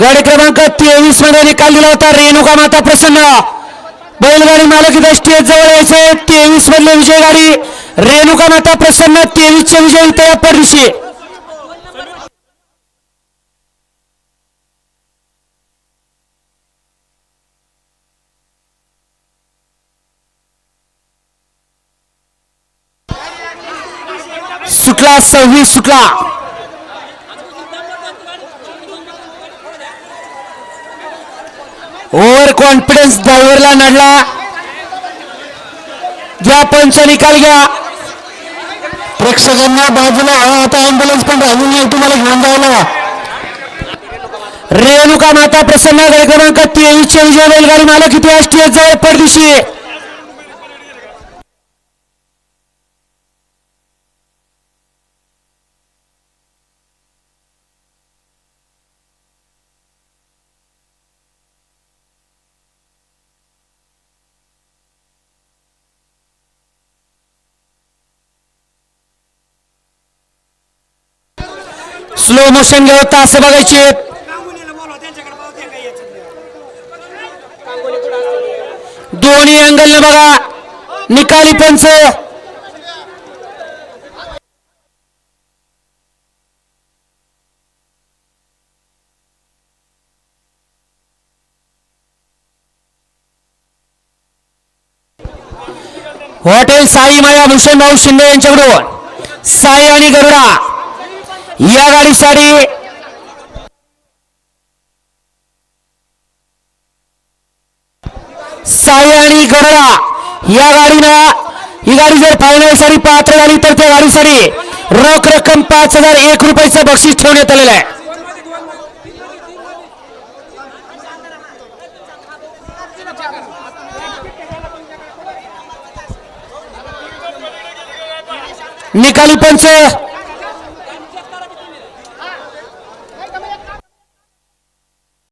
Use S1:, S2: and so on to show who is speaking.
S1: गाडी क्रमांक तेवीसमध्ये निकाल दिला होता. रेणुका माता प्रसन्न. बैलगाडी मालक इथं स्टेज जवळ यायचे. तेवीस मधले विजय गाडी. रेणुका माता प्रसन्न. तेवीस चे विजय इथे या परदिशी. सुटला सव्वीस सुटला. ओव्हर कॉन्फिडन्स ड्रायव्हरला नडला घ्या पंच निकाल घ्या. प्रेक्षकांना बाजूला आता अँब्युलन्स पण राहिली नाही तुम्हाला घेऊन जायला. रेणुका माता प्रसन्न क्रमांक तेवीसच्या विजय बैलगाडी मालक इथे स्टेज जवळ परदिशी. स्लो मोशन घेऊ तास बघायचे दोन्ही अँगल बघा. निकाली पंच. हॉटेल साई माया भूषण भाऊ शिंदे यांच्याकडून साई आणि गरुडा. या गाडीसाठी साई आणि गरुडा या गाडीनं ही गाडी जर फायनल सारी पात्र झाली तर त्या गाडीसाठी रोख रक्कम पाच हजार एक रुपयाचं बक्षीस ठेवण्यात आलेलं आहे. निकाली पंच